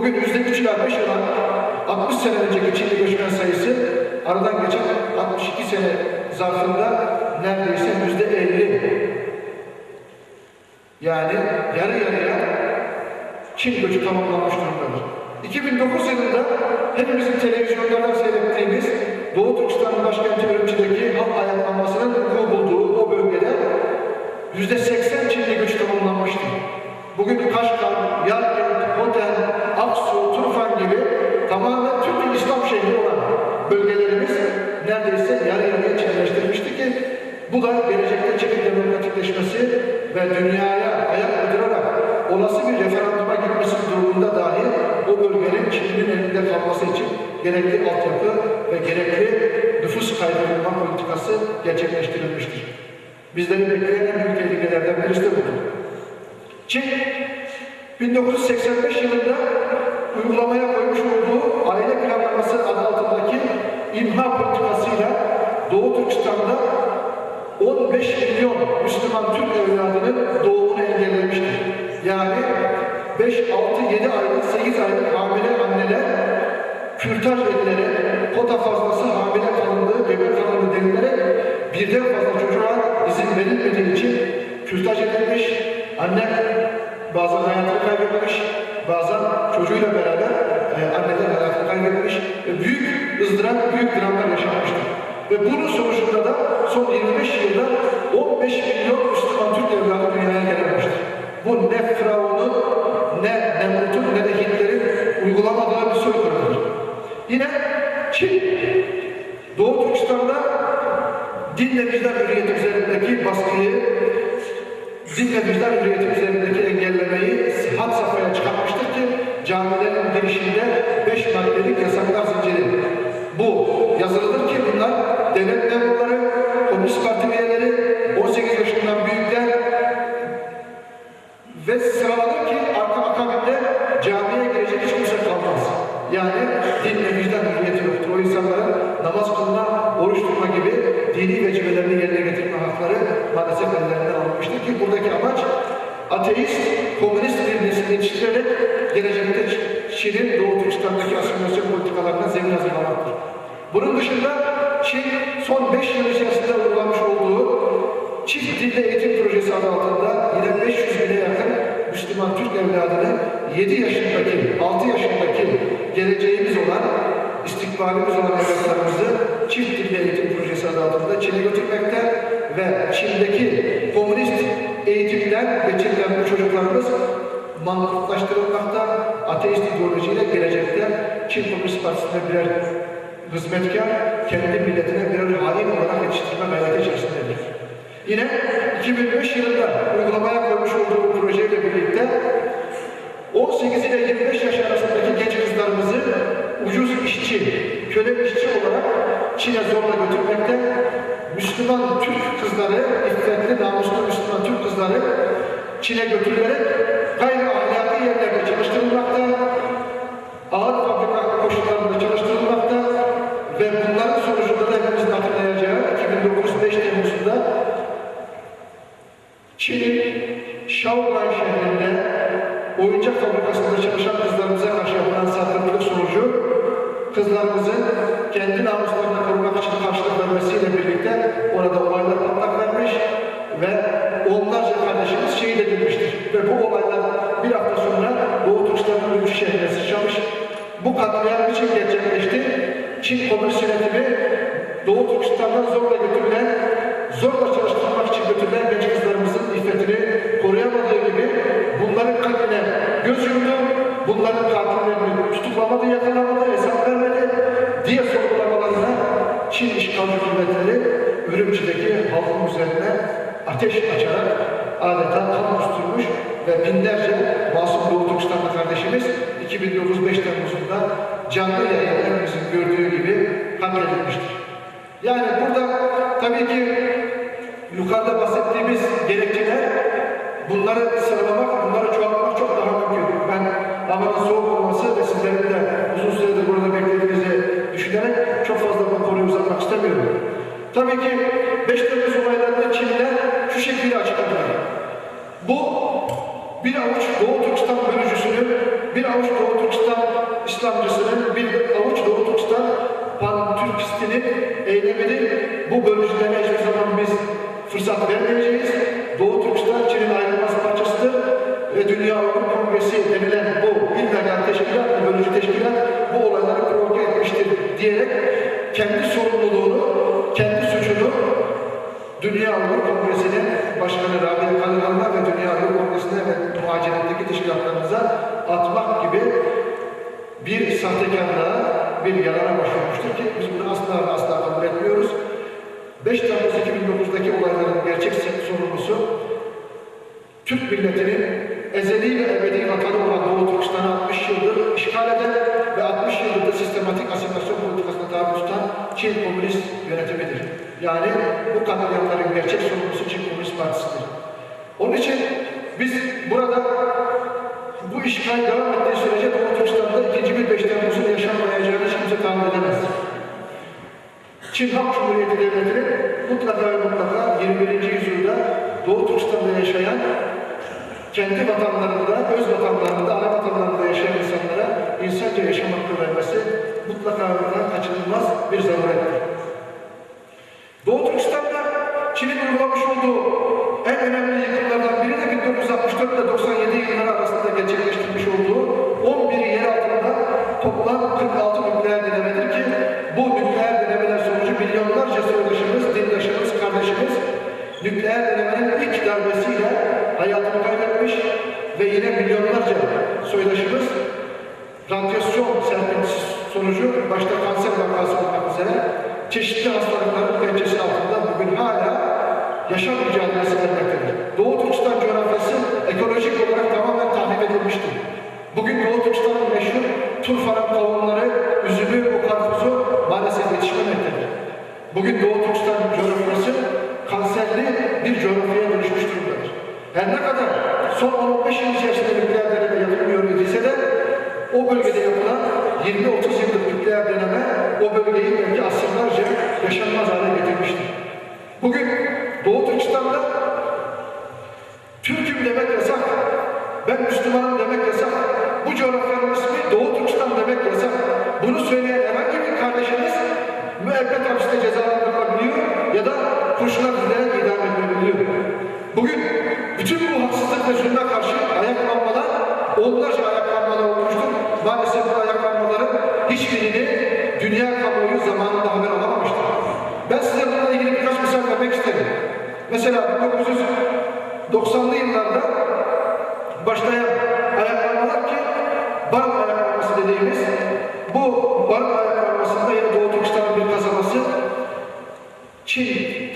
Bugün yüzde üç beş olan 60 sene önceki Çinli göçmen sayısı aradan geçen 62 sene zarfında neredeyse yüzde 50. Yani yarı yarıya Çin göçü tamamlanmış durumdadır. 2009 yılında hepimizin televizyonlardan seyrettiğimiz Doğu Türkistan başkenti Ürümçi'deki halk ayaklanmasının vuku bulduğu o bölgede yüzde 80 Çinli göçü tamamlanmıştı. Bugün Kaşgar, Yarkent, Hoten, Aksu, Turfan gibi tamamen tüm İslam şehri olan bölgelerimiz neredeyse yarı yarıya Çinleştirmişti ki bu da gelecekte Çin'in demokratikleşmesi ve dünyaya ayak uydurarak olası bir referanduma gitmesi durumunda dahi o bölgenin Çin'in elinde kalması için gerekli altyapı ve gerekli nüfus kaydırılma politikası gerçekleştirilmiştir. Bizleri bekleyen en büyük tehlikelerden birisi de budur. Çin 1985 yılında uygulamaya koymuş olduğu aile planlaması adı altındaki imha politikasıyla Doğu Türkistan'da 15 milyon Müslüman Türk evladının doğumunu engellemiştir. Yani 5, 6, 7 aylık, 8 aylık hamile anneler kürtaj edilerek, kota fazlası hamile kalındığı, gebe kalındığı denilerek birden fazla çocuğa izin verilmediği için kürtaj edilmiş, anne bazen hayatını kaybetmiş, bazen çocuğuyla beraber e, anneler hayatını kaybetmiş ve büyük ızdırap, büyük dramlar yaşanmıştır. Ve bunun sonucunda da son 25 yılda 15 milyon Müslüman Türk evladı dünyaya gelmiştir. Bu ne Firavun'un, ne Nemrut'un, ne de Hitler'in uygulamadığı bir soykırımdır. Yine Çin, Doğu Türkistan'da din ve vicdan hürriyeti üzerindeki baskıyı, din ve vicdan hürriyeti üzerindeki engellemeyi had safhaya çıkartmıştır ki camilerin girişinde beş maddelik yasaklar zinciri. Bu yazılıdır ki bunlar devlet memurları, komünist parti üyeleri, 18 yaşından büyükler ve sıralanır ki arka akabinde camiye girecek hiç kimse kalmaz. Yani din ve vicdan hürriyeti yoktur. O insanların namaz kılma, oruç tutma gibi dini vecibelerini yerine getirme hakları maalesef ellerinden alınmıştır ki buradaki amaç ateist, komünist bir nesil yetiştirerek gelecekte Çin'in Doğu Türkistan'daki asimilasyon politikalarına zemin hazırlamaktır. Bunun dışında Çin son 5 yıl içerisinde uygulamış olduğu çift dilde eğitim projesi adı altında yine 500 bine yakın Müslüman Türk evladını 7 yaşındaki, 6 yaşındaki geleceğimiz olan, istikbalimiz olan evlatlarımızı çift dilde eğitim projesi adı altında Çin'e götürmekte ve Çin'deki komünist eğitimden geçirilen bu çocuklarımız mantıklaştırılmakta, ateist ideolojiyle gelecekte Çin Komünist Partisi'ne birer hizmetkar, kendi milletine birer hain olarak yetiştirme gayreti içerisindedir. Yine 2005 yılında uygulamaya koymuş olduğu projeyle birlikte 18 ile 25 yaş arasındaki genç kızlarımızı ucuz işçi, köle işçi olarak Çin'e zorla götürmekte, Müslüman Türk kızları, iffetli, namuslu Müslüman Türk kızları Çin'e götürülerek çalıştırılmakta, ağır fabrika koşullarında çalıştırılmakta ve bunların sonucunda da hepimizin hatırlayacağı 2009 5 Temmuz'unda Çin'in Şaogan şehrinde oyuncak fabrikasında çalışan kızlarımıza karşı yapılan saldırılık sonucu kızlarımızın kendi namuslarını korumak için karşılık vermesiyle birlikte orada olaylar patlak vermiş şehrine sıçramış. Bu katliam için gerçekleşti. Çin Komünist Yönetimi Doğu Türkistan'dan zorla götürülen, zorla çalıştırmak için götürülen genç kızlarımızın iffetini koruyamadığı gibi bunların kalbine göz yumdu, bunların katillerini tutuklamadı, yakalamadı, hesap vermedi diye sorgulamalarına Çin işgalci kuvvetleri Ürümçi'deki halkın üzerine ateş açarak adeta kan kusturmuş ve binlerce masum Doğu Türkistanlı kardeşimiz 2009 5 Temmuz'unda canlı yayında hepimizin gördüğü gibi katledilmiştir. Yani burada tabii ki yukarıda bahsettiğimiz gerekçeler bunları sıralamak, bunları çoğaltmak çok daha mümkün. Ben havanın soğuk olması ve sizlerin de uzun süredir burada beklediğinizi düşünerek çok fazla bu konuyu uzatmak istemiyorum. Tabii ki 5 Temmuz olaylarında Çin'den şu şekilde açıkladılar. Bu bir avuç Doğu Türkistan bölücüsünün bir avuç Doğu Türkistan İslamcısının, bir avuç Doğu Türkistan pan-Türkistinin eylemini bu bölücülere hiçbir zaman biz fırsat vermeyeceğiz. Doğu Türkistan Çin'in ayrılmaz parçasıdır ve Dünya Avrupa Kongresi denilen bu illegal teşkilat, bu bölücü teşkilat bu olayları provoke etmiştir diyerek kendi sorumluluğunu, kendi suçunu Dünya Avrupa Kongresi'nin Başkanı Rabia Kalıhan'la ve Dünya Avrupa Kongresi'ne ve muhaciretteki teşkilatlarımıza atmak gibi bir sahtekarlığa, bir yalana başvurmuştur ki biz bunu asla asla kabul etmiyoruz. 5 Temmuz 2009'daki olayların gerçek sorumlusu Türk milletinin ezeli ve ebedi vatanı olan Doğu Türkistan'ı 60 yıldır işgal eden ve 60 yıldır da sistematik asimilasyon politikasına tabi tutan Çin Komünist yönetimidir. Yani bu katliamların gerçek sorumlusu Çin Komünist Partisi'dir. Onun için biz burada işgal devam ettiği sürece Doğu Türkistan'da ikinci bir 5 Temmuz'un yaşanmayacağını kimse tahmin edemez. Çin Halk Cumhuriyeti Devleti'nin mutlaka ve mutlaka 21. yüzyılda Doğu Türkistan'da yaşayan kendi vatanlarında, öz vatanlarında, ana vatanlarında yaşayan insanlara insanca yaşam hakkı vermesi mutlaka ve kaçınılmaz bir zarurettir. 46 nükleer denemedir ki bu nükleer denemeler sonucu milyonlarca soydaşımız, dindaşımız, kardeşimiz nükleer denemenin ilk darbesiyle hayatını kaybetmiş ve yine milyonlarca soydaşımız radyasyon serpintisi sonucu başta kanser vakası olmak üzere çeşitli hastalıkların pençesi altında bugün hala yaşam mücadelesi vermektedir. Doğu Türkistan coğrafyası ekolojik olarak tamamen tahrip edilmiştir. Bugün Doğu Türkistan'ın meşhur turfanın kavunları, üzümü, o karpuzu maalesef yetişmemektedir. Bugün Doğu Türkistan coğrafyası kanserli bir coğrafyaya dönüşmüş durumdadır. Her ne kadar son 15 yıl içerisinde nükleer deneme yapılmıyor idiyse de o bölgede yapılan 20-30 yıllık nükleer deneme o bölgeyi belki asırlarca yaşanmaz hale getirmiştir. Bugün Doğu Türkistan'da onlarca ayaklanmalar olmuştur. Maalesef bu ayaklanmaların hiçbirini dünya kamuoyu zamanında haber alamamıştır. Ben size bununla ilgili birkaç misal vermek isterim. Mesela 1990'lı yıllarda başlayan ayaklanmalar ki barın ayaklanması dediğimiz bu barın ayaklanmasında yine Doğu Türkistan'ın bir kasabası Çin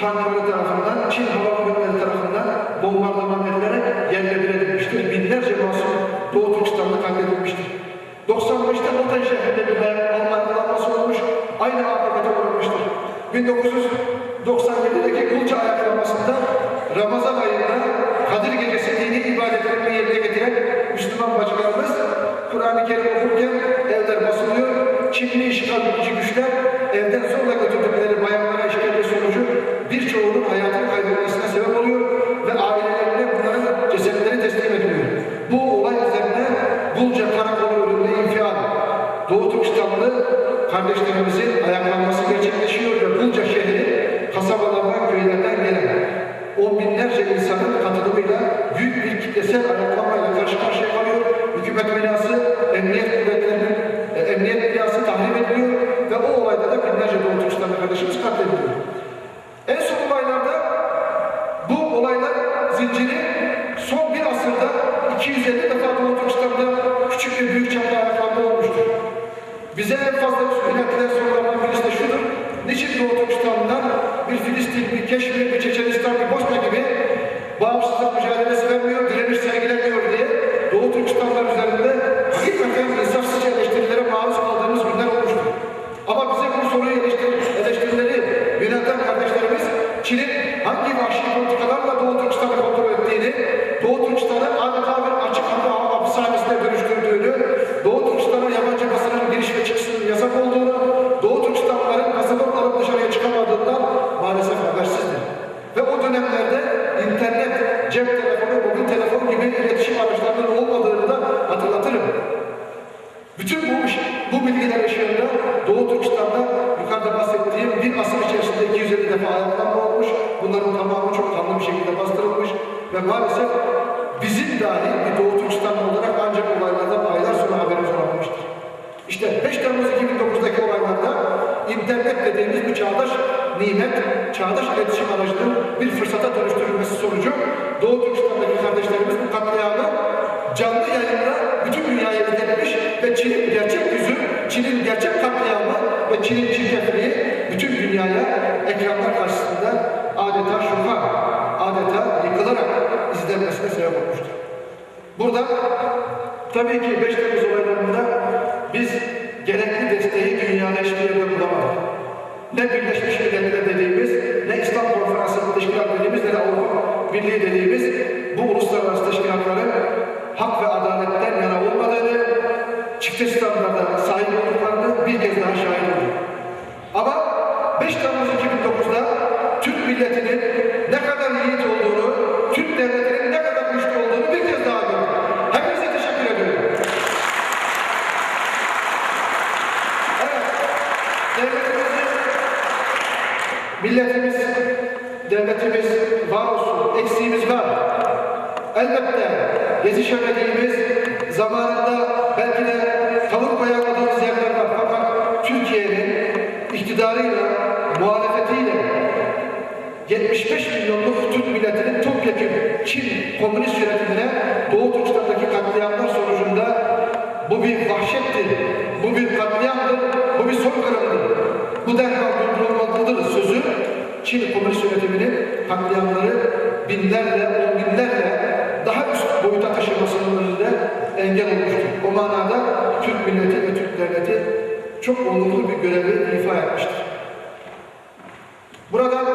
tankları tarafından, Çin hava kuvvetleri tarafından bombardıman edilerek yerle bir edilmiştir. Binlerce masum Doğu Türkistan'da katledilmiştir. 95'te Moten şehrinde bir bombardılanması olmuş, aynı afete uğramıştır. 1997'deki Kulca ayaklanmasında Ramazan ayında Kadir Gecesi dini ibadetlerini yerine getiren Müslüman bacılarımız Kur'an-ı Kerim okurken evler basılıyor. Çinli işgal güçler evden zorla götürdükleri bayanlara işkence binlerce insanın katılımıyla büyük bir kitlesel ayaklanmayla karşı karşıya kalıyor. Hükümet binası, emniyet kuvvetlerinin e, emniyet binası tahrip ediliyor ve o olayda da binlerce Doğu Türkistanlı kardeşimiz katlediliyor. En son olaylarda bu olaylar zinciri son bir asırda 250 defa Doğu Türkistan'da küçük ve büyük çaplı ayaklanma olmuştur. Bize en fazla yönetilen sorulardan birisi de şudur. Niçin Doğu Türkistan'dan bir Filistin, bir Keşmir, bir Çeçenistan, bir Bosna gibi bağımsızlık mücadelesi vermiyor, direniş sergilemiyor diye Doğu Türkistanlar üzerinde hakikaten insafsızca eleştirilere maruz kaldığımız günler olmuştur. Ama bize bu soruyu eleştir, eleştirileri yönelten kardeşlerimiz Çin'in hangi vahşi politikalarla Doğu Türkistan'ı kontrol ettiğini, Doğu Türkistan'ı adeta bir asır içerisinde 250 defa ayaklanma olmuş. Bunların tamamı çok kanlı bir şekilde bastırılmış. Ve maalesef bizim dahi bir Doğu Türkistan olarak ancak olaylardan aylar sonra haberimiz olabilmiştir. İşte 5 Temmuz 2009'daki olaylarda internet dediğimiz bu çağdaş nimet, çağdaş iletişim aracının bir fırsata dönüştürülmesi sonucu Doğu Türkistan'daki kardeşlerimiz bu katliamı canlı yayında bütün dünyaya ve Çin'in gerçek yüzü, Çin'in gerçek katliamı ve Çin'in çirkefliği bütün dünyaya ekranlar karşısında adeta şoka, adeta yıkılarak izlenmesine sebep olmuştur. Burada tabii ki 5 Temmuz olaylarında biz gerekli desteği dünyada hiçbir yerde bulamadık. Ne Birleşmiş Milletler dediğimiz, ne İslam Konferansı Teşkilat dediğimiz, ne de Avrupa Birliği dediğimiz bu uluslararası teşkilatların hak ve adaletten yana olmadığını, çifte standarda sahip olduklarını bir kez daha şahit olduk. Ama 5 Temmuz 2009'da Türk milletinin ne kadar yiğit olduğunu, Türk devletinin ne kadar güçlü olduğunu bir kez daha gördük. Hepinize teşekkür ediyorum. Evet, devletimiz, milletimiz, devletimiz var olsun, eksiğimiz var. Elbette yetişemediğimiz zamanında belki de tavır koyamadığımız yerler var. Fakat Türkiye'nin iktidarıyla, muhalefetiyle 75 milyonluk Türk milletinin topyekun Çin komünist yönetimine Doğu Türkistan'daki katliamlar sonucunda bu bir vahşettir, bu bir katliamdır, bu bir soykırımdır. çok olumlu bir görevi ifa etmiştir. Burada